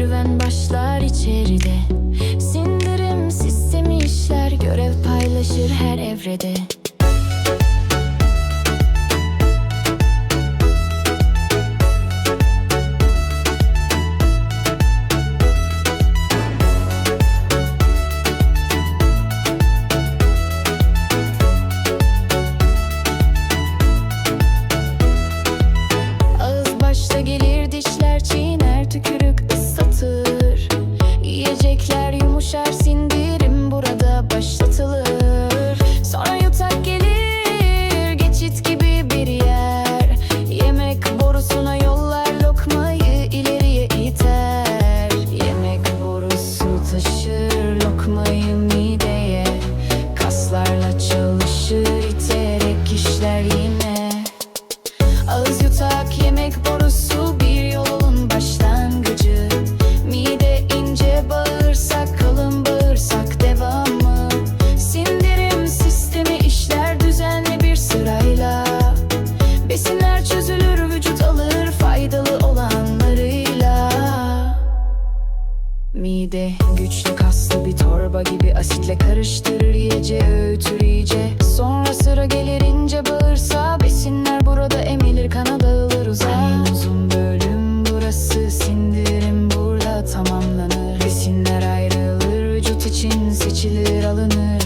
Serüven başlar içeride. Sindirim sistemi işler Görev paylaşır her evrede. Taşır lokmayı kaslı bir torba gibi asitle karıştırır yiyeceği öğütür iyice. Sonra sıra gelir ince bağırsağa besinler burada emilir kana dağılır uzar En uzun bölüm burası sindirim burada tamamlanır. Besinler ayrılır vücut için seçilir alınır.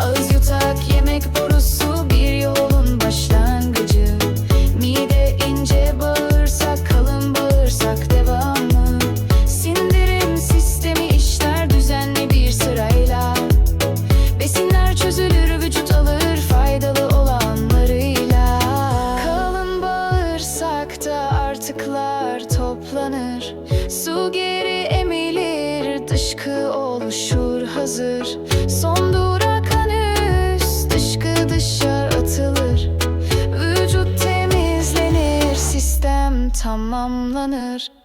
Ağız yutak yemek borusu bir yolun başlangıcı. Mide ince bağırsak Su geri emilir dışkı oluşur hazır. Son durak anüs dışkı dışarı atılır. Vücut temizlenir sistem tamamlanır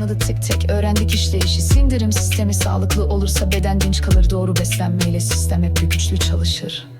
Tanıdık tek tek öğrendik işleyişi Sindirim sistemi sağlıklı olursa beden dinç kalır. Doğru beslenmeyle sistem hep güçlü çalışır